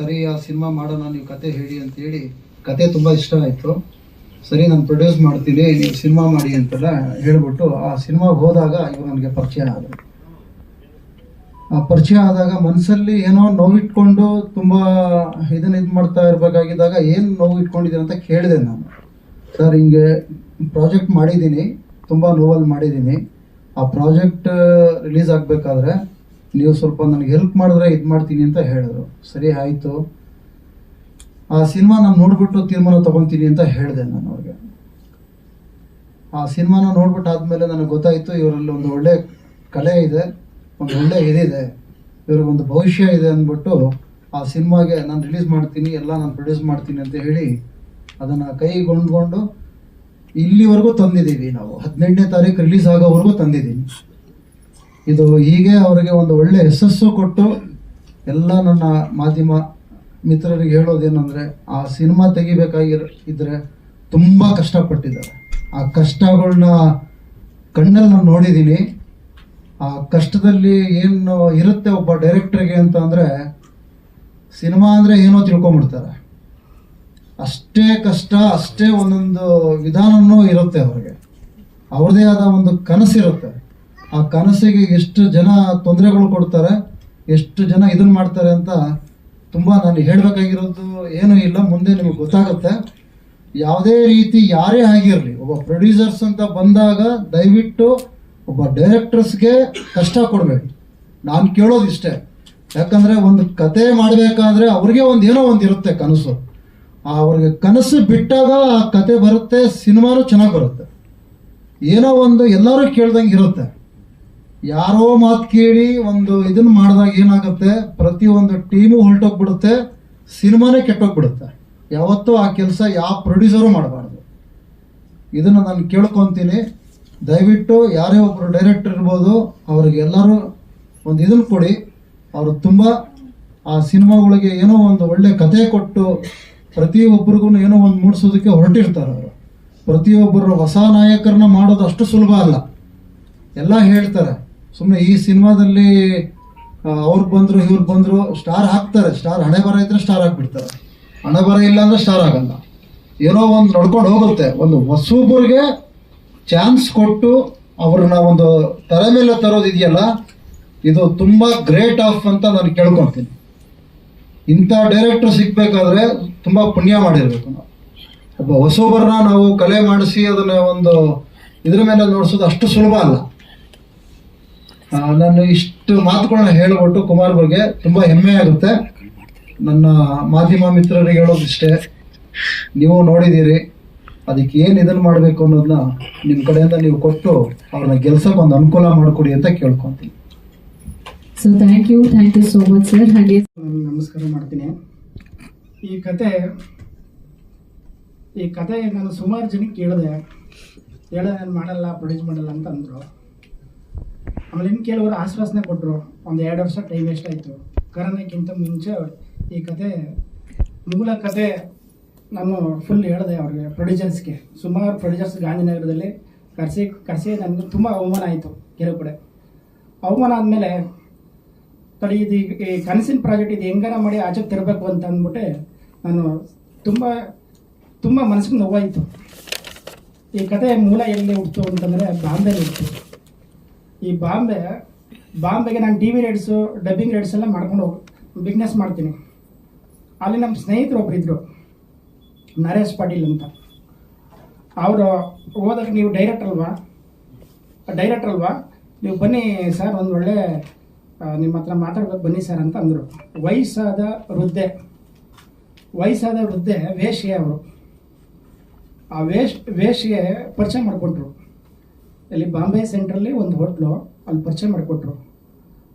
ಸರಿ, ಆ ಸಿನಿಮಾ ಮಾಡೋಣ, ನೀವು ಕತೆ ಹೇಳಿ ಅಂತ ಹೇಳಿ ಕತೆ ತುಂಬ ಇಷ್ಟ ಆಯಿತು. ಸರಿ, ನಾನು ಪ್ರೊಡ್ಯೂಸ್ ಮಾಡ್ತೀನಿ, ನೀವು ಸಿನಿಮಾ ಮಾಡಿ ಅಂತೆಲ್ಲ ಹೇಳ್ಬಿಟ್ಟು ಆ ಸಿನಿಮಾ ಹೋದಾಗ ಇವರು ನನಗೆ ಪರಿಚಯ ಆದರು. ಆ ಪರಿಚಯ ಆದಾಗ ಮನಸ್ಸಲ್ಲಿ ಏನೋ ನೋವಿಟ್ಕೊಂಡು ತುಂಬ ಇದನ್ನ ಇದು ಮಾಡ್ತಾ ಇರಬೇಕಾಗಿದ್ದಾಗ ಏನು ನೋವು ಇಟ್ಕೊಂಡಿದ್ದೀನಿ ಅಂತ ಕೇಳಿದೆ ನಾನು. ಸರ್, ಹಿಂಗೆ ಪ್ರಾಜೆಕ್ಟ್ ಮಾಡಿದ್ದೀನಿ, ತುಂಬ ನೋವಲ್ಲಿ ಮಾಡಿದ್ದೀನಿ. ಆ ಪ್ರಾಜೆಕ್ಟ್ ರಿಲೀಸ್ ಆಗಬೇಕಾದ್ರೆ ನೀವು ಸ್ವಲ್ಪ ನನಗೆ ಹೆಲ್ಪ್ ಮಾಡಿದ್ರೆ ಇದು ಮಾಡ್ತೀನಿ ಅಂತ ಹೇಳಿದ್ರು. ಸರಿ, ಆಯಿತು. ಆ ಸಿನಿಮಾ ನಾನು ನೋಡ್ಬಿಟ್ಟು ತೀರ್ಮಾನ ತಗೊತೀನಿ ಅಂತ ಹೇಳಿದೆ ನಾನು ಅವ್ರಿಗೆ. ಆ ಸಿನಿಮಾನ ನೋಡ್ಬಿಟ್ಟು ಆದಮೇಲೆ ನನಗೆ ಗೊತ್ತಾಯಿತು, ಇವರಲ್ಲಿ ಒಂದು ಒಳ್ಳೆ ಕಲೆ ಇದೆ, ಒಂದು ಒಳ್ಳೆ ಇದಿದೆ. ಇವ್ರಿಗೊಂದು ಭವಿಷ್ಯ ಇದೆ ಅಂದ್ಬಿಟ್ಟು ಆ ಸಿನಿಮಾಗೆ ನಾನು ರಿಲೀಸ್ ಮಾಡ್ತೀನಿ, ಎಲ್ಲ ನಾನು ಪ್ರೊಡ್ಯೂಸ್ ಮಾಡ್ತೀನಿ ಅಂತ ಹೇಳಿ ಅದನ್ನು ಕೈಗೊಂಡ್ಕೊಂಡು ಇಲ್ಲಿವರೆಗೂ ತಂದಿದ್ದೀವಿ ನಾವು. ಹದಿನೆಂಟನೇ ತಾರೀಕು ರಿಲೀಸ್ ಆಗೋವರೆಗೂ ತಂದಿದ್ದೀನಿ. ಇದು ಹೀಗೆ ಅವರಿಗೆ ಒಂದು ಒಳ್ಳೆ ಯಶಸ್ಸು ಕೊಟ್ಟು ಎಲ್ಲ ನನ್ನ ಮಾಧ್ಯಮ ಮಿತ್ರರಿಗೆ ಹೇಳೋದೇನೆಂದರೆ, ಆ ಸಿನಿಮಾ ತೆಗಿಬೇಕಾಗಿರ ಇದ್ರೆ ತುಂಬ ಕಷ್ಟಪಟ್ಟಿದ್ದಾರೆ. ಆ ಕಷ್ಟಗಳನ್ನ ಕಣ್ಣಲ್ಲಿ ನಾನು ನೋಡಿದ್ದೀನಿ. ಆ ಕಷ್ಟದಲ್ಲಿ ಏನು ಇರುತ್ತೆ ಒಬ್ಬ ಡೈರೆಕ್ಟ್ರಿಗೆ ಅಂತ ಅಂದರೆ, ಸಿನಿಮಾ ಅಂದರೆ ಏನೋ ತಿಳ್ಕೊಂಬಿಡ್ತಾರೆ. ಅಷ್ಟೇ ಕಷ್ಟ, ಅಷ್ಟೇ ಒಂದೊಂದು ವಿಧಾನವೂ ಇರುತ್ತೆ ಅವ್ರಿಗೆ. ಅವ್ರದೇ ಆದ ಒಂದು ಕನಸಿರುತ್ತೆ. ಆ ಕನಸಿಗೆ ಎಷ್ಟು ಜನ ತೊಂದರೆಗಳು ಕೊಡ್ತಾರೆ, ಎಷ್ಟು ಜನ ಇದನ್ನ ಮಾಡ್ತಾರೆ ಅಂತ ತುಂಬ ನಾನು ಹೇಳಬೇಕಾಗಿರೋದು ಏನೂ ಇಲ್ಲ, ಮುಂದೆ ನಿಮಗೆ ಗೊತ್ತಾಗುತ್ತೆ. ಯಾವುದೇ ರೀತಿ ಯಾರೇ ಆಗಿರಲಿ, ಒಬ್ಬ ಪ್ರೊಡ್ಯೂಸರ್ಸ್ ಅಂತ ಬಂದಾಗ ದಯವಿಟ್ಟು ಒಬ್ಬ ಡೈರೆಕ್ಟರ್ಸ್ಗೆ ಕಷ್ಟ ಕೊಡಬೇಡಿ. ನಾನು ಕೇಳೋದು ಇಷ್ಟೇ. ಯಾಕಂದರೆ ಒಂದು ಕತೆ ಮಾಡಬೇಕಾದ್ರೆ ಅವ್ರಿಗೆ ಒಂದು ಏನೋ ಒಂದು ಇರುತ್ತೆ ಕನಸು. ಅವ್ರಿಗೆ ಕನಸು ಬಿಟ್ಟಾಗ ಆ ಕತೆ ಬರುತ್ತೆ, ಸಿನಿಮಾನು ಚೆನ್ನಾಗಿ ಬರುತ್ತೆ. ಏನೋ ಒಂದು ಎಲ್ಲರೂ ಕೇಳ್ದಂಗೆ ಇರುತ್ತೆ. ಯಾರೋ ಮಾತು ಕೇಳಿ ಒಂದು ಇದನ್ನ ಮಾಡಿದಾಗ ಏನಾಗುತ್ತೆ? ಪ್ರತಿಯೊಂದು ಟೀಮು ಹೊರಟೋಗ್ಬಿಡುತ್ತೆ, ಸಿನಿಮಾನೇ ಕೆಟ್ಟೋಗ್ಬಿಡುತ್ತೆ. ಯಾವತ್ತೂ ಆ ಕೆಲಸ ಯಾವ ಪ್ರೊಡ್ಯೂಸರು ಮಾಡಬಾರ್ದು. ಇದನ್ನು ನಾನು ಕೇಳ್ಕೊತೀನಿ. ದಯವಿಟ್ಟು ಯಾರೇ ಒಬ್ಬರು ಡೈರೆಕ್ಟರ್ ಇರ್ಬೋದು ಅವ್ರಿಗೆಲ್ಲರೂ ಒಂದು ಇದನ್ನು ಕೊಡಿ. ಅವರು ತುಂಬ ಆ ಸಿನಿಮಾಗಳಿಗೆ ಏನೋ ಒಂದು ಒಳ್ಳೆ ಕತೆ ಕೊಟ್ಟು ಪ್ರತಿಯೊಬ್ಬರಿಗೂ ಏನೋ ಒಂದು ಮೂಡಿಸೋದಕ್ಕೆ ಹೊರಟಿರ್ತಾರೆ ಅವರು. ಪ್ರತಿಯೊಬ್ಬರು ಹೊಸ ನಾಯಕರನ್ನ ಮಾಡೋದು ಅಷ್ಟು ಸುಲಭ ಅಲ್ಲ. ಎಲ್ಲ ಹೇಳ್ತಾರೆ. ಸುಮ್ಮನೆ ಈ ಸಿನಿಮಾದಲ್ಲಿ ಅವ್ರು ಬಂದರು, ಇವ್ರು ಬಂದರು, ಸ್ಟಾರ್ ಹಾಕ್ತಾರೆ. ಸ್ಟಾರ್ ಹಣೆ ಬರ ಇದ್ರೆ ಸ್ಟಾರ್ ಹಾಕ್ಬಿಡ್ತಾರೆ. ಹಣೆ ಬರ ಇಲ್ಲ ಅಂದರೆ ಸ್ಟಾರ್ ಆಗಲ್ಲ. ಏನೋ ಒಂದು ನಡ್ಕೊಂಡು ಹೋಗುತ್ತೆ. ಒಂದು ಹೊಸೂಬ್ರಿಗೆ ಚಾನ್ಸ್ ಕೊಟ್ಟು ಅವ್ರನ್ನ ಒಂದು ತಲೆ ಮೇಲೆ ತರೋದಿದೆಯಲ್ಲ ಇದು ತುಂಬ ಗ್ರೇಟ್ ಆಫ್ ಅಂತ ನಾನು ಕೇಳ್ಕೊತೀನಿ. ಇಂಥ ಡೈರೆಕ್ಟರ್ ಸಿಗ್ಬೇಕಾದ್ರೆ ತುಂಬ ಪುಣ್ಯ ಮಾಡಿರ್ಬೇಕು ನಾವು. ಒಬ್ಬ ಹೊಸೊಬ್ಬರನ್ನ ನಾವು ಕಲೆ ಮಾಡಿಸಿ ಅದನ್ನ ಒಂದು ಇದ್ರ ಮೇಲೆ ನೋಡಿಸೋದು ಅಷ್ಟು ಸುಲಭ ಅಲ್ಲ. ನಾನು ಇಷ್ಟು ಮಾತುಗಳನ್ನ ಹೇಳ್ಬಿಟ್ಟು ಕುಮಾರ್ ಬಗ್ಗೆ ತುಂಬಾ ಹೆಮ್ಮೆ ಆಗುತ್ತೆ. ನನ್ನ ಮಾಧ್ಯಮ ಮಿತ್ರರಿಗೆ ಹೇಳೋದಿಷ್ಟೇ ನೀವು ನೋಡಿದ್ದೀರಿ ಅದಕ್ಕೆ ಏನು ಇದನ್ನು ಮಾಡಬೇಕು ಅನ್ನೋದನ್ನ ನಿಮ್ಮ ಕಡೆಯಿಂದ ನೀವು ಕೊಟ್ಟು ಅವ್ರನ್ನ ಗೆಲ್ಸಕ್ಕೆ ಒಂದು ಅನುಕೂಲ ಮಾಡಿಕೊಡಿ ಅಂತ ಕೇಳ್ಕೊತೀನಿ. So thank you thank you so much sir ಹಾಗೆ ನಮಸ್ಕಾರ ಮಾಡ್ತೀನಿ. ಈ ಕತೆ ಈ ಕತೆ ನಾನು ಸುಮಾರು ಜನಕ್ಕೆ ಕೇಳಿದೆ ಹೇಳ ನಾನು ಮಾಡಲ್ಲ ಪ್ರೊಡ್ಯೂಸ್ ಮಾಡಲ್ಲ ಅಂತ ಅಂದರು ಆಮೇಲೆ ಇನ್ನು ಕೆಲವರು ಆಶ್ವಾಸನೆ ಕೊಟ್ಟರು ಒಂದು ಎರಡು ವರ್ಷ ಟೈಮ್ ವೇಸ್ಟ್ ಆಯಿತು. ಕರೋನಕ್ಕಿಂತ ಮುಂಚೆ ಈ ಕತೆ, ಮೂಲ ಕತೆ ನಾನು ಫುಲ್ ಹೇಳಿದೆ ಅವ್ರಿಗೆ ಪ್ರೊಡ್ಯೂಸರ್ಸ್ಗೆ ಸುಮಾರು ಪ್ರೊಡ್ಯೂಸರ್ಸ್ ಗಾಂಧಿನಗರದಲ್ಲಿ ಕರೆಸಿ ಕರೆಸಿ ನನಗೆ ತುಂಬ ಅವಮಾನ ಆಯಿತು ಕೆಲವು ಕಡೆ. ಅವಮಾನ ಆದಮೇಲೆ ತಡಿ ಇದು ಈ- ಕನಸಿನ ಪ್ರಾಜೆಕ್ಟ್ ಇದು ಹೆಂಗಾರ ಮಾಡಿ ಆಚೆಗೆ ತರಬೇಕು ಅಂತ ಅಂದ್ಬಿಟ್ಟು ನಾನು ತುಂಬ ತುಂಬ ಮನಸ್ಸಿಗೆ ನೋವಾಯಿತು. ಈ ಕತೆ ಮೂಲ ಎಲ್ಲಿ ಹುಟ್ಟಿತು ಅಂತಂದರೆ ಬಾಂಬೆಲಿ ಹುಡ್ತು ಈ ಬಾಂಬೆ, ಬಾಂಬೆಗೆ ನಾನು T V rights dubbing rights ಎಲ್ಲ ಮಾಡ್ಕೊಂಡು ಹೋಗಿ ಬಿಸ್ನೆಸ್ ಮಾಡ್ತೀನಿ. ಅಲ್ಲಿ ನಮ್ಮ ಸ್ನೇಹಿತರು ಒಬ್ಬರಿದ್ದರು ನರೇಶ್ ಪಾಟೀಲ್ ಅಂತ. ಅವರು ಹೋದಾಗ ನೀವು ಡೈರೆಕ್ಟ್ರ್ ಅಲ್ವಾ? ಡೈರೆಕ್ಟರ್ ಅಲ್ವಾ? ನೀವು ಬನ್ನಿ ಸರ್, ಒಂದು ಒಳ್ಳೆ ನಿಮ್ಮ ಹತ್ರ ಮಾತಾಡ್ಬೇಕು, ಬನ್ನಿ ಸರ್ ಅಂತ ಅಂದರು. ವಯಸ್ಸಾದ ವೃದ್ಧೆ ವಯಸ್ಸಾದ ವೃದ್ಧೆ ವೇಶ್ಯೆ ಅವರು. ಆ ವೇಷ್ ವೇಶ್ಗೆ ಪರಿಚಯ ಮಾಡಿಕೊಟ್ರು ಇಲ್ಲಿ ಬಾಂಬೆ ಸೆಂಟ್ರಲ್ಲಿ ಒಂದು ಹೋಟ್ಲು ಅಲ್ಲಿ ಪರಿಚಯ ಮಾಡಿಕೊಟ್ರು.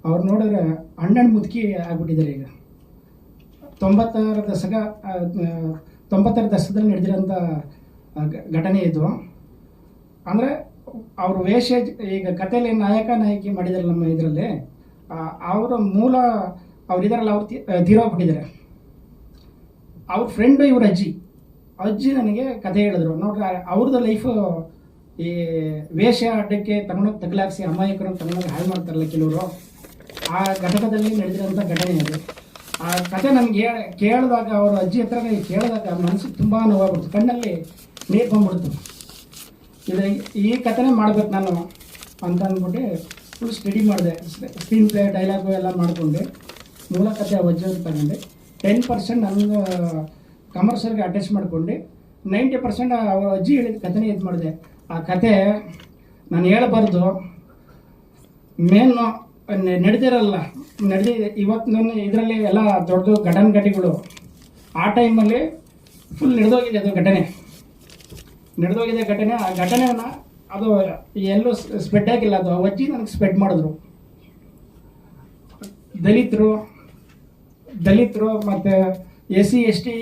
ಅವ್ರು ನೋಡಿದ್ರೆ ಹಣ್ಣು ಮುದುಕಿ ಆಗ್ಬಿಟ್ಟಿದ್ದಾರೆ ಈಗ. ತೊಂಬತ್ತಾರ ದಶಕ ತೊಂಬತ್ತರ ದಶಕದಲ್ಲಿ ನಡೆದಿರೋಂಥ ಘಟನೆ ಇದು. ಅಂದರೆ ಅವರು ವೇಷ, ಈಗ ಕಥೆಯಲ್ಲಿ ನಾಯಕ, ನಾಯಕಿ ಮಾಡಿದಾರೆ ನಮ್ಮ ಇದರಲ್ಲಿ ಅವರ ಮೂಲ ಅವ್ರು ಇದಾರಲ್ಲ, ಅವ್ರು ತೀರೋಗ್ಬಿಟ್ಟಿದ್ದಾರೆ ಅವ್ರ ಫ್ರೆಂಡು ಇವ್ರ ಅಜ್ಜಿ. ಅಜ್ಜಿ ನನಗೆ ಕತೆ ಹೇಳಿದ್ರು. ನೋಡ್ರಿ ಅವ್ರದ್ದು ಲೈಫು ಈ ವೇಷ ಅಡ್ಡಕ್ಕೆ ತಗೊಂಡೋಗಿ ತಗಲಾಕ್ಸಿ ಅಮಾಯಕರನ್ನು ತಗೊಂಡೋಗಿ ಹಾಳು ಮಾಡ್ತಾರಲ್ಲ ಕೆಲವರು, ಆ ಘಟಕದಲ್ಲಿ ನಡೆದಿರೋಂಥ ಘಟನೆ ಅದು. ಆ ಕತೆ ನನಗೆ ಕೇಳಿದಾಗ ಅವ್ರ ಅಜ್ಜಿ ಹತ್ರ ಕೇಳಿದಾಗ ಮನಸ್ಸಿಗೆ ತುಂಬ ನೋವಾಗ್ಬಿಡ್ತು ಕಣ್ಣಲ್ಲಿ ನೀರು ಬಂದ್ಬಿಡ್ತು. ಇದು ಈ ಕಥೆನೇ ಮಾಡ್ಬೇಕು ನಾನು ಅಂತ ಅಂದ್ಬಿಟ್ಟು ಫುಲ್ ಸ್ಟಡಿ ಮಾಡಿದೆ. ಸ್ಕ್ರೀನ್ ಪ್ಲೇ ಡೈಲಾಗು ಎಲ್ಲ ಮಾಡಿಕೊಂಡೆ. ಮೂಲ ಕಥೆ ಅಜ್ಜಿ ತಗೊಂಡೆ ಟೆನ್ ಪರ್ಸೆಂಟ್ ನನಗೆ ಕಮರ್ಷಿಯಲ್ಗೆ ಅಟ್ಯಾಚ್ ಮಾಡ್ಕೊಂಡು. ನೈಂಟಿ ಪರ್ಸೆಂಟ್ ಅವರ ಅಜ್ಜಿ ಹೇಳಿದ ಕಥೆನೇ ಇದು ಮಾಡಿದೆ. ಆ ಕತೆ ನಾನು ಹೇಳಬಾರ್ದು. ಮೇನು ನಡೆದಿರಲ್ಲ. ನಡೆದಿ ಇವತ್ತು ಇದರಲ್ಲಿ ಎಲ್ಲ ದೊಡ್ಡ ಘಟಿಗಳು ಆ ಟೈಮಲ್ಲಿ ಫುಲ್ ನಡೆದೋಗಿದೆ ಅದು ಘಟನೆ. ನಡೆದೋಗಿದೆ ಘಟನೆ. ಆ ಘಟನೆನ ಅದು ಎಲ್ಲೂ ಸ್ಪ್ರೆಡ್ ಆಗಿಲ್ಲ. ಅದು ಅವಜ್ಜಿ ನನಗೆ ಸ್ಪ್ರೆಡ್ ಮಾಡಿದ್ರು. ದಲಿತರು ದಲಿತರು ಮತ್ತು ಎಸ್ ಸಿ ಎಸ್ ಟಿ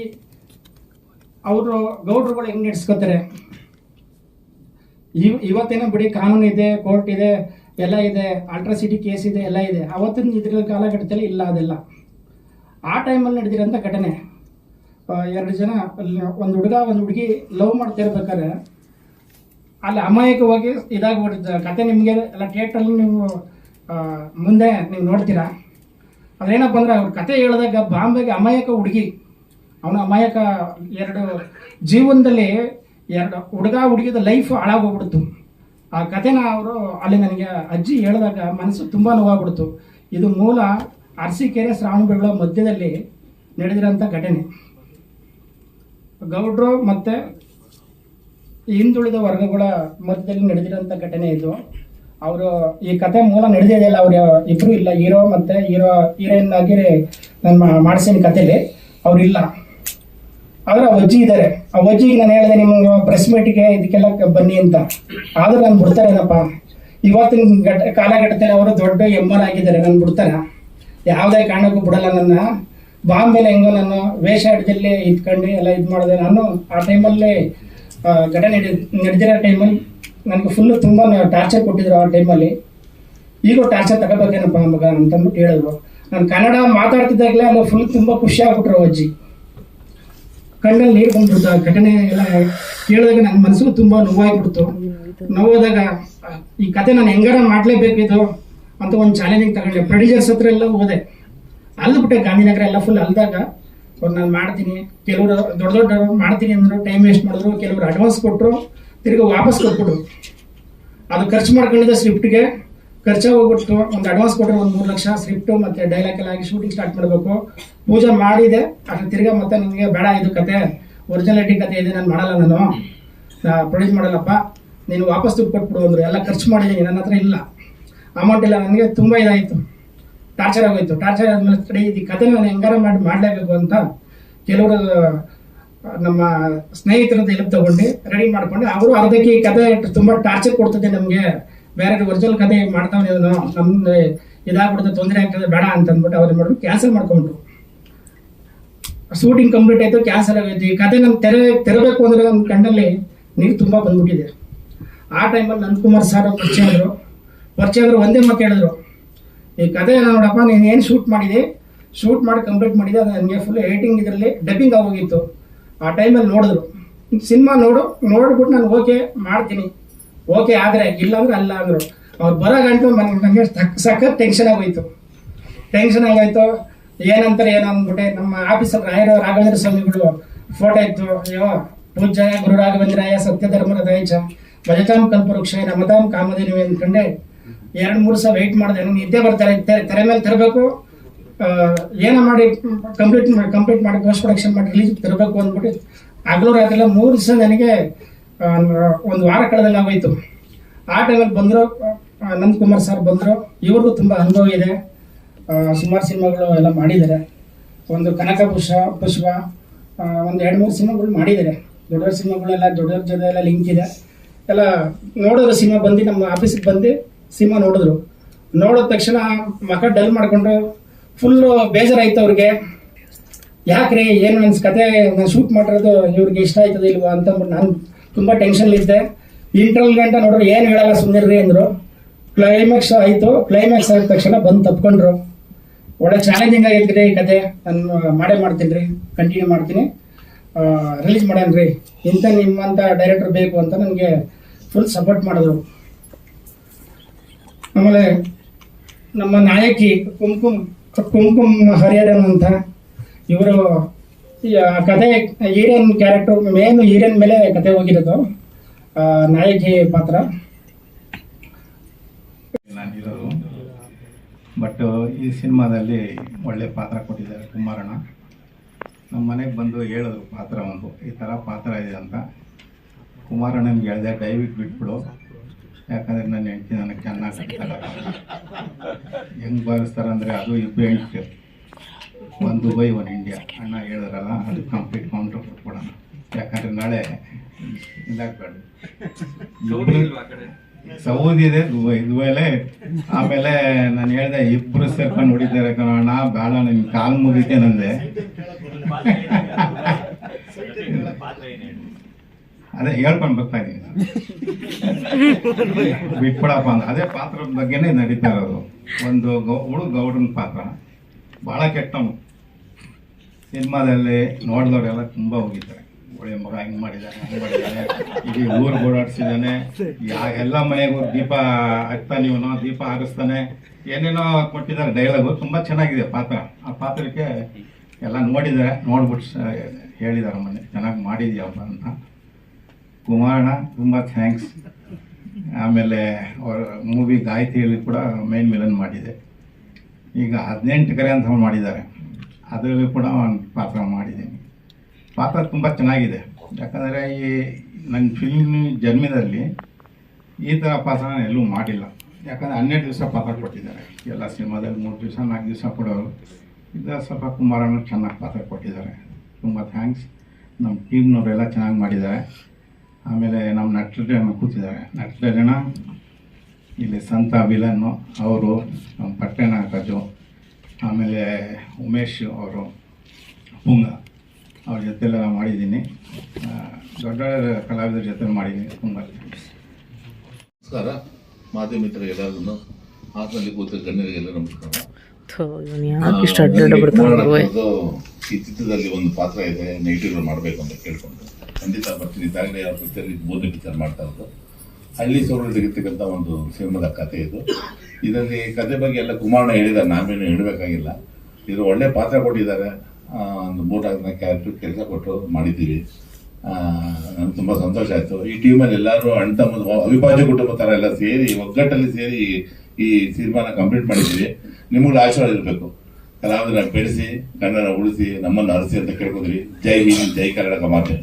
ಅವರು ಗೌಡ್ರುಗಳು ಹೆಂಗೆ ನಡೆಸ್ಕೋತಾರೆ? ಇವ್ ಇವತ್ತೇನೋ ಬಿಡಿ ಕಾನೂನು ಇದೆ, ಕೋರ್ಟ್ ಇದೆ, ಎಲ್ಲ ಇದೆ ಅಲ್ಟ್ರಾಸಿಟಿ ಕೇಸ್ ಇದೆ, ಎಲ್ಲ ಇದೆ. ಅವತ್ತಿನ ಇದ್ರ ಕಾಲಘಟ್ಟದಲ್ಲಿ ಇಲ್ಲ ಅದೆಲ್ಲ. ಆ ಟೈಮಲ್ಲಿ ನಡೆದಿರೋಂಥ ಘಟನೆ ಎರಡು ಜನ ಒಂದು ಹುಡುಗ, ಒಂದು ಹುಡುಗಿ ಲವ್ ಮಾಡ್ತಾ ಮಾಡ್ತಿರ್ಬೇಕಾದ್ರೆ ಅಲ್ಲಿ ಅಮಾಯಕವಾಗಿ ಇದಾಗ್ಬಿಟ್ಟಿದ್ದ ಕತೆ ನಿಮಗೆ, ಎಲ್ಲ ಥಿಯೇಟ್ರಲ್ಲಿ ನೀವು ಮುಂದೆ ನೀವು ನೋಡ್ತೀರಾ? ಅದೇನಪ್ಪ ಅಂದ್ರೆ ಅವ್ರ ಕತೆ ಹೇಳಿದಾಗ ಬಾಂಬೆಗೆ ಅಮಾಯಕ ಹುಡುಗಿ, ಅವನ ಅಮಾಯಕ ಎರಡು ಜೀವನದಲ್ಲಿ ಎರಡು ಹುಡುಗ ಹುಡುಗಿದ ಲೈಫ್ ಹಾಳಾಗೋಗ್ಬಿಡ್ತು. ಆ ಕಥೆನ ಅವರು ಅಲ್ಲಿ ನನಗೆ ಅಜ್ಜಿ ಹೇಳಿದಾಗ ಮನಸ್ಸು ತುಂಬ ನೋವಾಗ್ಬಿಡ್ತು. ಇದು ಮೂಲ ಅರಸೀಕೆರೆ ಶ್ರಾವಣಬೆಳಗುಳ ಮಧ್ಯದಲ್ಲಿ ನಡೆದಿರೋಂಥ ಘಟನೆ. ಗೌಡ್ರು ಮತ್ತು ಹಿಂದುಳಿದ ವರ್ಗಗಳ ಮಧ್ಯದಲ್ಲಿ ನಡೆದಿರೋಂಥ ಘಟನೆ ಇದು. ಅವರು ಈ ಕತೆ ಮೂಲ ನಡೆದಿದೆಯಲ್ಲ ಅವರು ಇಬ್ಬರು ಇಲ್ಲ, ಹೀರೋ ಮತ್ತು ಹೀರೋ, ಹೀರೋಯಿನ್ ಆಗಿ ನಾನು ಮಾಡಿಸಿನ ಅವರು ಅವ್ರಿಲ್ಲ. ಆದ್ರೆ ಅಜ್ಜಿ ಇದ್ದಾರೆ ಆ ಅಜ್ಜಿಗೆ ನಾನು ಹೇಳಿದೆ, ನಿಮ್ಗೆ ಪ್ರೆಸ್ ಮೀಟಿಗೆ ಇದಕ್ಕೆಲ್ಲ ಬನ್ನಿ ಅಂತ. ಆದ್ರೆ ನಾನು ಬಿಡ್ತಾರೇನಪ್ಪ ಇವತ್ತಿನ ಘಟ, ಕಾಲಘಟ್ಟದಲ್ಲಿ ಅವರು ದೊಡ್ಡ ಆಗಿದ್ದಾರೆ, ನಾನು ಬಿಡ್ತಾರ. ಯಾವುದೇ ಕಾರಣಕ್ಕೂ ಬಿಡಲ್ಲ ನನ್ನ. ಬಾಂಬೆಲೆ ಹೆಂಗೋ ನಾನು ವೇಷ ಹಿಡ್ದಲ್ಲಿ ಇದ್ಕೊಂಡು ಎಲ್ಲ ಇದು ಮಾಡಿದೆ. ನಾನು ಆ ಟೈಮಲ್ಲಿ ಘಟನೆ ನಡೆ, ನಡೆದಿರೋ ಟೈಮಲ್ಲಿ ನನಗೆ ಫುಲ್ಲು ತುಂಬ ಟಾರ್ಚರ್ ಕೊಟ್ಟಿದ್ರು ಆ ಟೈಮಲ್ಲಿ ಈಗೂ ಟಾರ್ಚರ್ ತಗೋಬೇಕೇನಪ್ಪ ಮಗ ಅಂತಂದ್ಬಿಟ್ಟು ಹೇಳಿದ್ರು. ನಾನು ಕನ್ನಡ ಮಾತಾಡ್ತಿದ್ದಾಗಲೇ ಅಲ್ಲಿ ಫುಲ್ ತುಂಬ ಖುಷಿ ಆಗ್ಬಿಟ್ರು ಅಜ್ಜಿ. ಕಣ್ಣಲ್ಲಿ ನೀರು ಬಂದ್ಬಿಡ್ತು. ಆ ಘಟನೆ ಎಲ್ಲ ಕೇಳಿದಾಗ ನನ್ನ ಮನಸ್ಸು ತುಂಬ ನೋವಾಗ್ಬಿಡ್ತು. ನೋವಾದಾಗ ಈ ಕತೆ ನಾನು ಹೆಂಗಾರ ಮಾಡಲೇಬೇಕಿದು ಅಂತ ಒಂದು ಚಾಲೆಂಜಿಂಗ್ ತಗೊಂಡೆ. ಪ್ರೊಡ್ಯೂಸರ್ಸ್ ಹತ್ರ ಎಲ್ಲ ಹೋದೆ. ಅಲ್ದ್ಬಿಟ್ಟೆ ಗಾಂಧಿನಗರ ಎಲ್ಲ ಫುಲ್ ಅಲ್ದಾಗ. ಅವ್ರು ನಾನು ಮಾಡ್ತೀನಿ. ಕೆಲವರು ದೊಡ್ಡ ದೊಡ್ಡ ಮಾಡ್ತೀನಿ ಅಂದರು ಟೈಮ್ ವೇಸ್ಟ್ ಮಾಡಿದ್ರು. ಕೆಲವರು ಅಡ್ವಾನ್ಸ್ ಕೊಟ್ಟರು ತಿರ್ಗಿ ವಾಪಸ್ ಕೊಟ್ಬಿಟ್ರು. ಅದು ಖರ್ಚು ಮಾಡ್ಕೊಂಡಿದ್ದ ಸ್ಕ್ರಿಪ್ಟ್ಗೆ ಖರ್ಚು ಹೋಗ್ಬಿಟ್ಟು ಒಂದು ಅಡ್ವಾನ್ಸ್ ಕೊಟ್ಟರೆ ಒಂದು ಮೂರು ಲಕ್ಷ ಸ್ಕ್ರಿಪ್ಟ್ ಮತ್ತು ಡೈಲಾಗ್ ಎಲ್ಲ ಆಗಿ ಶೂಟಿಂಗ್ ಸ್ಟಾರ್ಟ್ ಮಾಡಬೇಕು. ಪೂಜೆ ಮಾಡಿದೆ ಅಷ್ಟು ತಿರ್ಗಾ ಮತ್ತೆ ನನಗೆ ಬೇಡ ಇದು ಕತೆ. ಒರಿಜಿನಾಲಿಟಿ ಕತೆ ಇದೆ, ನಾನು ಮಾಡಲ್ಲ ನಾನು. ಪ್ರೊಡ್ಯೂಸ್ ಮಾಡಲ್ಲಪ್ಪ. ನೀನು ವಾಪಸ್ ದುಡ್ಡು ಕೊಟ್ಬಿಡು ಅಂದರು. ಎಲ್ಲ ಖರ್ಚು ಮಾಡಿದ್ದೀನಿ ನನ್ನ ಹತ್ರ ಇಲ್ಲ. ಅಮೌಂಟ್ ಇಲ್ಲ, ನನಗೆ ತುಂಬ ಇದಾಯಿತು. ಟಾರ್ಚರ್ ಆಗೋಯ್ತು. ಟಾರ್ಚರ್ ಆದ್ಮೇಲೆ ಕಡೆ ಈ ಕತೆ ನಾನು ಹೆಂಗಾರ ಮಾಡಿ ಮಾಡಲೇಬೇಕು ಅಂತ ಕೆಲವರು, ನಮ್ಮ ಸ್ನೇಹಿತರದ್ದು ಹೆಲ್ಪ್ ತಗೊಂಡು ರೆಡಿ ಮಾಡ್ಕೊಂಡು, ಅವರು ಅರ್ಧಕ್ಕೆ ಈ ಕತೆ ತುಂಬ ಟಾರ್ಚರ್ ಕೊಡ್ತದೆ ನಮಗೆ. ಬೇರೆ ಒರಿಜಿನಲ್ ಕತೆ ಮಾಡ್ತಾವೆ ನಮ್ಗೆ ಇದಾಗ್ಬಿಡುತ್ತೆ, ತೊಂದರೆ ಆಗ್ತದೆ, ಬೇಡ ಅಂತ ಅಂದ್ಬಿಟ್ಟು ಅವ್ರು ಮಾಡಿದ್ರು ಕ್ಯಾನ್ಸಲ್ ಮಾಡ್ಕೊಂಡ್ರು. ಶೂಟಿಂಗ್ ಕಂಪ್ಲೀಟ್ ಆಯ್ತು ಕ್ಯಾನ್ಸಲ್ ಆಗೈತಿ. ಕತೆ ನಮ್ಮ ತೆರೆ, ತೆರಬೇಕು ಅಂದ್ರೆ ನಮ್ಮ ಕಣ್ಣಲ್ಲಿ ನೀರು ತುಂಬ ಬಂದ್ಬಿಟ್ಟಿದೆ. ಆ ಟೈಮಲ್ಲಿ ನಂದಕುಮಾರ್ ಸರ್ ಪರಿಚಯ ಆದರು. ಪರಿಚಯ ಆದ್ರು ಒಂದೇ ಮಾತು ಹೇಳಿದ್ರು. ಈ ಕತೆ ನೋಡಪ್ಪ, ನೀನು ಏನು ಶೂಟ್ ಮಾಡಿದೆ? ಶೂಟ್ ಮಾಡಿ ಕಂಪ್ಲೀಟ್ ಮಾಡಿದೆ, ಅದು ನನಗೆ ಫುಲ್ ಏಟಿಂಗ್ ಇದರಲ್ಲಿ ಡಬ್ಬಿಂಗ್ ಆಗೋಗಿತ್ತು ಆ ಟೈಮಲ್ಲಿ ನೋಡಿದ್ರು. ಸಿನಿಮಾ ನೋಡು ನೋಡ್ಬಿಟ್ಟು ನಾನು ಓಕೆ ಮಾಡ್ತೀನಿ. ಓಕೆ, ಆದರೆ ಇಲ್ಲಾಂದ್ರೆ ಅಲ್ಲ ಅಂದರು. ಅವ್ರು ಬರೋ ಗಂಟು ನನಗೆ ಸಖತ್ ಟೆನ್ಷನ್ ಆಗೋಯ್ತು. ಟೆನ್ಷನ್ ಆಗೋಯ್ತು. ಏನಂತಾರೆ ಏನೋ ಅಂದ್ಬಿಟ್ಟೆ ನಮ್ಮ ಆಫೀಸಲ್ಲಿ ರಾಯರ ರಾಘವೇಂದ್ರ ಸ್ವಾಮಿಗಳು ಫೋಟೋ ಇತ್ತು. ಅಯ್ಯೋ, ಪೂಜ್ಯ ಗುರು ರಾಘವೇಂದ್ರಾಯ ಸತ್ಯ ಧರ್ಮರ ದಯಚ ಭಜತಾಂ ಕಲ್ಪವೃಕ್ಷ ನಮತಾಂ ಕಾಮಧೇನು ಅಂದ್ಕೊಂಡೆ ಎರಡು ಮೂರು ಸಲ ವೆಯ್ಟ್ ಮಾಡಿದೆ. ನನಗೆ ನಿದ್ದೆ ಬರ್ತಾರೆ ತೆರೆ- ಮೇಲೆ ತರಬೇಕು. ಏನೋ ಮಾಡಿ ಕಂಪ್ಲೀಟ್ ಕಂಪ್ಲೀಟ್ ಮಾಡಿ ಪೋಸ್ಟ್ ಪ್ರೊಡಕ್ಷನ್ ಮಾಡಿ ರಿಲೀಸ್ ತರಬೇಕು ಅಂದ್ಬಿಟ್ಟು ಹಗಲು ರಾತ್ರಿ ಮೂರು ದಿವಸ ನನಗೆ ಒಂದು ವಾರ ಕಳೆದಂಗೆ ಆಗೋಯ್ತು. ಆ ಟೈಮಲ್ಲಿ ಬಂದರು ಕುಮಾರ್ ಸರ್ ಬಂದರು. ಇವ್ರಿಗೂ ತುಂಬ ಅನುಭವ ಇದೆ. ಸುಮಾರು ಸಿನಿಮಾಗಳು ಎಲ್ಲ ಮಾಡಿದ್ದಾರೆ. ಒಂದು ಕನಕ ಪುಷ್ಪ ಪುಷ್ಪ ಒಂದು ಎರಡು ಮೂರು ಸಿನಿಮಾಗಳು ಮಾಡಿದ್ದಾರೆ. ದೊಡ್ಡ ಸಿನಿಮಾಗಳೆಲ್ಲ, ದೊಡ್ಡವ್ರ ಜೊತೆ ಎಲ್ಲ ಲಿಂಕ್ ಇದೆ. ಎಲ್ಲ ನೋಡಿದ್ರು ಸಿನಿಮಾ ಬಂದು, ನಮ್ಮ ಆಫೀಸಿಗೆ ಬಂದು ಸಿನಿಮಾ ನೋಡಿದ್ರು. ನೋಡಿದ ತಕ್ಷಣ ಮಕ್ಕಳು ಡಲ್ ಮಾಡಿಕೊಂಡು ಫುಲ್ಲು ಬೇಜಾರಾಯ್ತು ಅವ್ರಿಗೆ. ಯಾಕ್ರಿ, ಏನು ನನ್ನ ಕತೆ ನಾನು ಶೂಟ್ ಮಾಡಿರೋದು ಇವ್ರಿಗೆ ಇಷ್ಟ ಆಯ್ತದ ಇಲ್ವಾ ಅಂತಂದ್ಬಿಟ್ಟು ನಾನು ತುಂಬ ಟೆನ್ಷನ್ಲಿದ್ದೆ ಇಂಟರ್ವಲ್ ಗಂಟ ನೋಡ್ರಿ ಏನು ಹೇಳಲ್ಲ ಸುಮ್ಮನಿರ್ರಿ ಅಂದರು. ಕ್ಲೈಮ್ಯಾಕ್ಸ್ ಆಯಿತು. ಕ್ಲೈಮ್ಯಾಕ್ಸ್ ಆದ ತಕ್ಷಣ ಬಂದು ತಪ್ಕೊಂಡ್ರು. ಒಳ್ಳೆ ಚಾಲೆಂಜಿಂಗ್ ಆಗೈತೆ ಈ ಕತೆ. ನಾನು ಮಾಡೇ ಮಾಡ್ತೀನಿ ರೀ. ಕಂಟಿನ್ಯೂ ಮಾಡ್ತೀನಿ. ರಿಲೀಸ್ ಮಾಡೋಣ ರೀ. ಇಂಥ ನಿಮ್ಮಂಥ ಡೈರೆಕ್ಟರ್ ಬೇಕು ಅಂತ ನನಗೆ ಫುಲ್ ಸಪೋರ್ಟ್ ಮಾಡಿದ್ರು. ಆಮೇಲೆ ನಮ್ಮ ನಾಯಕಿ ಕುಂಕುಮ್ ಕುಂಕುಮ್ ಹರಿಹರನ್ ಅಂತ ಇವರು ಕತೆ ಹೀರೋನ್ ಕ್ಯಾರೆಕ್ಟರ್ ಮೇನ್ ಹೀರೋನ್ ಮೇಲೆ ಕತೆ ಹೋಗಿರೋದು. ನಾಯಕಿ ಪಾತ್ರ. ಬಟ್ ಈ ಸಿನಿಮಾದಲ್ಲಿ ಒಳ್ಳೆ ಪಾತ್ರ ಕೊಟ್ಟಿದ್ದಾರೆ ಕುಮಾರಣ್ಣ. ನಮ್ಮ ಮನೆಗೆ ಬಂದು ಹೇಳಿದ್ರು ಪಾತ್ರ ಒಂದು. ಈ ಥರ ಪಾತ್ರ ಇದೆ ಅಂತ. ಕುಮಾರಣ್ಣನಿಗೆ ಹೇಳಿದೆ, ದಯವಿಟ್ಟು ಬಿಟ್ಬಿಡು. ಯಾಕಂದರೆ ನನ್ನ ಹೆಂಡತಿ ನನಗೆ ಚೆನ್ನಾಗಿ ಹೆಂಗೆ ಭಾವಿಸ್ತಾರೆ ಅಂದರೆ ಅದು ಇಬ್ಬರು ಹೆಂಡತಿ ಒಂದು ದುಬೈ ಒನ್ ಇಂಡಿಯಾ. ಅಣ್ಣ ಹೇಳಿದ್ರಲ್ಲ ಅದು ಕಂಪ್ಲೀಟ್ ಕೌಂಟ್ರ್ ಕೊಟ್ಬಿಡೋಣ. ಯಾಕಂದ್ರೆ ನಾಳೆ ಇದಾಗ್ಬೇಡ ಸೌದಿ ಇದೆ ದುಬೈ. ದುಬೈಲೆ ಆಮೇಲೆ ನಾನು ಹೇಳ್ದೆ ಇಬ್ರು ಸೇರ್ಕೊಂಡು ಹೊಡಿತಾರೆ ಕಣ ಬೇಡ ನಿಮ್ ಕಾಲ್ ಮುಗಿತೆ ನಂದೆ ಅದೇ ಹೇಳ್ಕೊಂಡು ಬರ್ತಾ ಇದ್ದೀನಿ. ಬಿಟ್ಬಿಡಪ್ಪ ಅಂದ್ರೆ ಅದೇ ಪಾತ್ರದ ಬಗ್ಗೆನೇ ನಡೀತಾ ಇರೋದು. ಒಂದು ಗೌ ಹುಡುಗ ಗೌಡನ ಪಾತ್ರ. ಭಾಳ ಕೆಟ್ಟವನು. ಸಿನಿಮಾದಲ್ಲಿ ನೋಡಿದವರೆಲ್ಲ ತುಂಬ ಹೋಗಿದ್ದಾರೆ. ಒಳ್ಳೆ ಮಗ ಹಿಂಗೆ ಮಾಡಿದ್ದಾನೆ ಹಂಗೆ ಮಾಡಿದ್ದಾನೆ ಇಡೀ ಊರು ಓಡಾಡಿಸಿದ್ದಾನೆ ಯಾ ಎಲ್ಲ ಮನೆಗೂ ದೀಪ ಹಾಕ್ತಾನೆ ಇವನು ದೀಪ ಹಾರಿಸ್ತಾನೆ, ಏನೇನೋ ಕೊಟ್ಟಿದ್ದಾರೆ ಡೈಲಾಗು ತುಂಬ ಚೆನ್ನಾಗಿದೆ ಪಾತ್ರ. ಆ ಪಾತ್ರಕ್ಕೆ ಎಲ್ಲ ನೋಡಿದ್ದಾರೆ, ನೋಡ್ಬಿಟ್ಟು ಹೇಳಿದ್ದಾರೆ ಮನೆ, ಚೆನ್ನಾಗಿ ಮಾಡಿದ್ಯಪ್ಪ ಅಂತ. ಕುಮಾರಣ್ಣ, ತುಂಬ ಥ್ಯಾಂಕ್ಸ್ ಆಮೇಲೆ ಅವ್ರ ಮೂವಿ ಗಾಯತ್ರಿಯಲ್ಲಿ ಕೂಡ ಮೇನ್ ಮಿಲನ್ ಮಾಡಿದೆ. ಈಗ ಹದಿನೆಂಟು ಕರೆ ಅಂತ ಮಾಡಿದ್ದಾರೆ. ಅದರಲ್ಲಿ ಕೂಡ ಒಂದು ಪಾತ್ರ ಮಾಡಿದ್ದೀನಿ ಪಾತ್ರ ತುಂಬ ಚೆನ್ನಾಗಿದೆ. ಯಾಕಂದರೆ ಈ ನನ್ನ ಫಿಲ್ಮ್ ಜನ್ಮದಲ್ಲಿ ಈ ಥರ ಪಾತ್ರ ಎಲ್ಲೂ ಮಾಡಿಲ್ಲ. ಯಾಕಂದರೆ ಹನ್ನೆರಡು ದಿವಸ ಪಾತ್ರ ಕೊಟ್ಟಿದ್ದಾರೆ. ಎಲ್ಲ ಸಿನಿಮಾದಲ್ಲಿ ಮೂರು ದಿವಸ, ನಾಲ್ಕು ದಿವಸ ಕೊಡೋರು. ಇದು ಸ್ವಲ್ಪ ಕುಮಾರನ ಚೆನ್ನಾಗಿ ಪಾತ್ರ ಕೊಟ್ಟಿದ್ದಾರೆ. ತುಂಬ ಥ್ಯಾಂಕ್ಸ್ ನಮ್ಮ ಟೀಮ್ನವರೆಲ್ಲ ಚೆನ್ನಾಗಿ ಮಾಡಿದ್ದಾರೆ. ಆಮೇಲೆ ನಮ್ಮ ನಟರಜನ ಕೂತಿದ್ದಾರೆ. ನಟರ ಜನ ಇಲ್ಲಿ ಸಂತ ವಿಲನ್ನು ಅವರು ನಮ್ಮ ಪಟ್ಟಣ ನಾಕಜು ಆಮೇಲೆ ಉಮೇಶ್ ಅವರು ಪುಂಗ ಅವ್ರ ಜೊತೆಲ್ಲ ಮಾಡಿದ್ದೀನಿ. ಆ, ದೊಡ್ಡ ಕಲಾವಿದರ ಜೊತೆ ಮಾಡಿದ್ದೀನಿ ತುಂಬ ನಮಸ್ಕಾರ. ಮಾಧ್ಯಮ ಮಿತ್ರ ಹಾಸನಲ್ಲಿ ಆತ್ಮಲ್ಲಿ ಕೂತ ಗಣ್ಯರಿಗೆಲ್ಲ ನಮಸ್ಕಾರ. ಈ ಚಿತ್ರದಲ್ಲಿ ಒಂದು ಪಾತ್ರ ಇದೆ ನೆಗೆಟಿವ್ ಮಾಡಬೇಕು ಅಂತ ಕೇಳ್ಕೊಂಡು. ಖಂಡಿತ ಬರ್ತೀನಿ. ಈಗಾಗಲೇ ಅವ್ರ ಜೊತೆಲಿ ಬೋಧನೆ ಪಿಕ್ಚರ್ ಮಾಡ್ತಾ ಇರೋದು. ಹಳ್ಳಿ ಸೋರಲ್ಲಿ ತೆಗಿತಕ್ಕಂಥ ಒಂದು ಸಿನಿಮಾದ ಕಥೆ ಇದು. ಇದರಲ್ಲಿ ಕತೆ ಬಗ್ಗೆ ಎಲ್ಲ ಕುಮಾರಣ್ಣ ಹೇಳಿದ್ದಾರೆ, ನಾವೇನು ಹೇಳಬೇಕಾಗಿಲ್ಲ. ಇದು ಒಳ್ಳೆ ಪಾತ್ರ ಕೊಟ್ಟಿದ್ದಾರೆ. ಒಂದು ಜನ ಕ್ಯಾರೆಕ್ಟರ್ ಕೆಲಸ ಕೊಟ್ಟು ಮಾಡಿದ್ದೀವಿ. ನನಗೆ ತುಂಬ ಸಂತೋಷ ಆಯಿತು. ಈ ಟೀಮಲ್ಲಿ ಎಲ್ಲರೂ ಅಣ್ಣ ತಮ್ಮ ಅವಿಭಾಜ್ಯ ಕುಟುಂಬ ಥರ ಎಲ್ಲ ಸೇರಿ, ಒಗ್ಗಟ್ಟಲ್ಲಿ ಸೇರಿ ಈ ಸಿನಿಮಾನ ಕಂಪ್ಲೀಟ್ ಮಾಡಿದ್ದೀವಿ. ನಿಮ್ಗೆ ಆಶೀರ್ವಾದ ಇರಬೇಕು. ಕಲಾವಿದರ ಬೆಳೆಸಿ, ಕನ್ನಡ ಉಳಿಸಿ, ನಮ್ಮನ್ನು ಅರಸಿ ಅಂತ ಕೇಳ್ಕೊಂಡ್ರಿ ಜೈ ಹಿಂದ್, ಜೈ ಕನ್ನಡ ಮಾತೆ.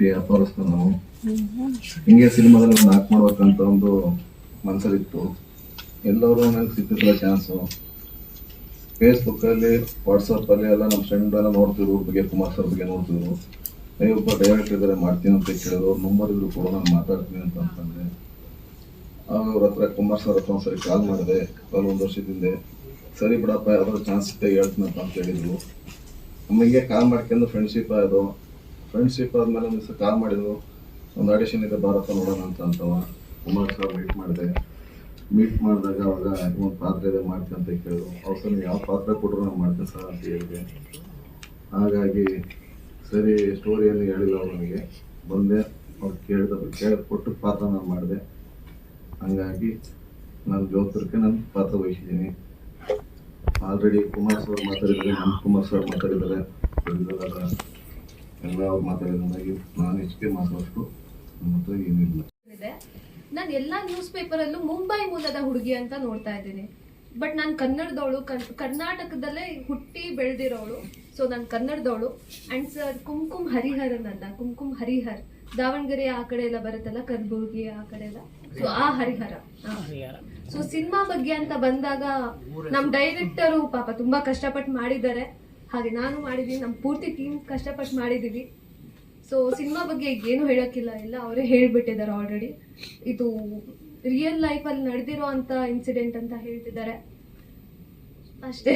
ವ್ಯಾಪಾರಸ್ಥ ನಾವು ಹಿಂಗೆ ಸಿನಿಮಾದಲ್ಲಿ ಒಂದು ಆಕ್ಟ್ ಮಾಡ್ಬೇಕಂತ ಒಂದು ಮನಸ್ಸಲ್ಲಿತ್ತು ಎಲ್ಲರೂ ನನಗೆ ಸಿಕ್ಕಿಲ್ಲ ಚಾನ್ಸು ಫೇಸ್ಬುಕ್ಕಲ್ಲಿ ವಾಟ್ಸಪ್ಪಲ್ಲಿ ಎಲ್ಲ ನಮ್ಮ ಫ್ರೆಂಡ್ ಎಲ್ಲ ನೋಡ್ತಿದ್ರು ಬಗ್ಗೆ ಕುಮಾರ್ ಸರ್ ಬಗ್ಗೆ ನೋಡ್ತಿದ್ರು ಏ ಒಬ್ಬ ಡೈರೆಕ್ಟರ್ ಇದ್ದಾರೆ ಮಾಡ್ತೀನಿ ಅಂತ ಕೇಳಿದ್ರು ಅವ್ರ ನಂಬರ್ ಇದ್ರು ಕೂಡ ನಾನು ಮಾತಾಡ್ತೀನಿ ಅಂತ ಅಂತಂದೆ ಆಗ ಅವ್ರ ಹತ್ರ ಕುಮಾರ್ ಸರ್ ಹತ್ರ ಒಂದ್ಸರಿ ಕಾಲ್ ಮಾಡಿದೆ ಕಾಲ್ ಒಂದು ವರ್ಷದಿಂದೆ ಸರಿ ಬಿಡಪ್ಪ ಯಾವ್ದಾದ್ರು ಚಾನ್ಸ್ ಸಿಗ್ತಾ ಹೇಳ್ತೀನಪ್ಪ ಅಂತ ಹೇಳಿದ್ರು ನಮಗೆ ಕಾಲ್ ಮಾಡ್ಕೊಂಡು ಫ್ರೆಂಡ್ಶಿಪ್ ಆಯ್ತು ಫ್ರೆಂಡ್ಶಿಪ್ ಆದ್ಮೇಲೆ ಒಂದು ಕಾಲ್ ಮಾಡಿದ್ರು ಒಂದು ಆಡಿಷನ್ ಇದೆ ಭಾರತ ನೋಡೋಣ ಅಂತ ಅಂತವ. ಕುಮಾರ್ ಸರ್ ಮೀಟ್ ಮಾಡಿದೆ. ಮೀಟ್ ಮಾಡಿದಾಗ ಅವಾಗ ಒಂದು ಪಾತ್ರ ಇದೆ ಮಾಡ್ತೀನಿ ಅಂತ ಕೇಳಿದ್ರು. ಅವ್ರು ಯಾವ ಪಾತ್ರ ಕೊಟ್ಟರು ನಾನು ಮಾಡ್ತೀನಿ ಸರ್ ಅಂತ ಹೇಳಿದೆ. ಹಾಗಾಗಿ ಸರಿ ಸ್ಟೋರಿಯನ್ನು ಹೇಳಿಲ್ಲ ಅವ್ರು ನನಗೆ. ಬಂದೆ, ಅವ್ರು ಕೇಳಿದ ಕೇಳಿ ಕೊಟ್ಟು ಪಾತ್ರ ನಾನು ಮಾಡಿದೆ. ಹಂಗಾಗಿ ನನ್ನ ಜೋತ್ರಕ್ಕೆ ನಾನು ಪಾತ್ರ ವಹಿಸಿದ್ದೀನಿ. ಆಲ್ರೆಡಿ ಕುಮಾರ್ ಸರ್ ಮಾತಾಡಿದ್ದಾರೆ ನಮ್ಮ ಕುಮಾರ್ ಸರ್ ಮಾತಾಡಿದ್ದಾರೆ. ಎಲ್ಲ ಮಾತಾಡೋದಾಗಿ ನಾನು ಹೆಚ್ಚಿಗೆ ಮಾತಾಡೋಷ್ಟು ನಮ್ಮ ಹತ್ರ ಏನಿಲ್ಲ ಇದೆ. ನಾನು ಎಲ್ಲ ನ್ಯೂಸ್ ಪೇಪರಲ್ಲೂ ಮುಂಬೈ ಮೂಲದ ಹುಡುಗಿ ಅಂತ ನೋಡ್ತಾ ಇದ್ದೀನಿ. ಬಟ್ ನಾನು ಕನ್ನಡದವಳು ಕರ್ನಾಟಕದಲ್ಲೇ ಹುಟ್ಟಿ ಬೆಳೆದಿರೋಳು. ಸೊ ನಾನು ಕನ್ನಡದವಳು. ಅಂಡ್ ಸರ್ ಕುಂಕುಮ್ ಹರಿಹರನ್ ಅಂತ ಕುಂಕುಮ್ ಹರಿಹರ್. ದಾವಣಗೆರೆ ಆ ಕಡೆ ಎಲ್ಲ ಬರುತ್ತಲ್ಲ ಕಲಬುರ್ಗಿ ಆ ಕಡೆ ಎಲ್ಲ? ಸೊ ಆ ಹರಿಹರ. ಸೊ ಸಿನಿಮಾ ಬಗ್ಗೆ ಅಂತ ಬಂದಾಗ ನಮ್ ಡೈರೆಕ್ಟರು ಪಾಪ ತುಂಬಾ ಕಷ್ಟಪಟ್ಟು ಮಾಡಿದ್ದಾರೆ. ಹಾಗೆ ನಾನು ಮಾಡಿದ್ದೀನಿ ನಮ್ಮ ಪೂರ್ತಿ ಟೀಮ್ ಕಷ್ಟಪಟ್ಟು ಮಾಡಿದ್ದೀವಿ. ಸೊ ಸಿನಿಮಾ ಬಗ್ಗೆ ಏನು ಹೇಳೋಕ್ಕಿಲ್ಲ ಇಲ್ಲ ಅವರೇ ಹೇಳಿಬಿಟ್ಟಿದ್ದಾರೆ ಆಲ್ರೆಡಿ ಇದು ರಿಯಲ್ ಲೈಫಲ್ಲಿ ನಡೆದಿರೋ ಅಂತ ಇನ್ಸಿಡೆಂಟ್ ಅಂತ ಹೇಳ್ತಿದ್ದಾರೆ. ಅಷ್ಟೇ.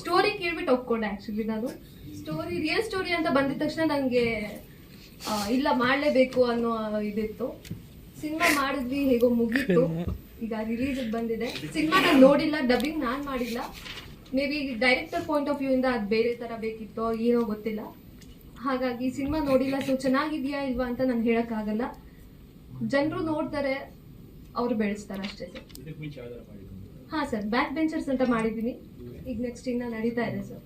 ಸ್ಟೋರಿ ಕೇಳ್ಬಿಟ್ಟು ಒಪ್ಕೊಂಡೆ ಆ್ಯಕ್ಚುಲಿ ನಾನು. ಸ್ಟೋರಿ ರಿಯಲ್ ಸ್ಟೋರಿ ಅಂತ ಬಂದಿದ ತಕ್ಷಣ ನನಗೆ ಇಲ್ಲ ಮಾಡಲೇಬೇಕು ಅನ್ನೋ ಇದಿತ್ತು. ಸಿನಿಮಾ ಮಾಡಿದ್ವಿ ಹೇಗೋ ಮುಗೀತು. ಈಗ ರಿಲೀಸ್ ಬಂದಿದೆ. ಸಿನಿಮಾ ನಾನು ನೋಡಿಲ್ಲ ಡಬ್ಬಿಂಗ್ ನಾನು ಮಾಡಿಲ್ಲ. May be director point of view ಇಂದ ಅದು ಬೇರೆ ತರ ಬೇಕಿತ್ತೋ ಏನೋ ಗೊತ್ತಿಲ್ಲ. ಹಾಗಾಗಿ ಸಿನಿಮಾ ನೋಡಿಲ್ಲ ಸೊ ಚೆನ್ನಾಗಿದ್ಯಾ ಇಲ್ವಾ ಅಂತ ನಾನು ಹೇಳಕ್ಕಾಗಲ್ಲ. ಜನರು ನೋಡ್ತಾರೆ ಅವ್ರು ಬೆಳೆಸ್ತಾರೆ ಅಷ್ಟೇ ಸರ್ ಹಾ ಸರ್ ಬ್ಯಾಕ್ ಬೆಂಚರ್ಸ್ ಅಂತ ಮಾಡಿದ್ದೀನಿ. ಈಗ ನೆಕ್ಸ್ಟ್ ಇನ್ನ ನಡೀತಾ ಇದೆ ಸರ್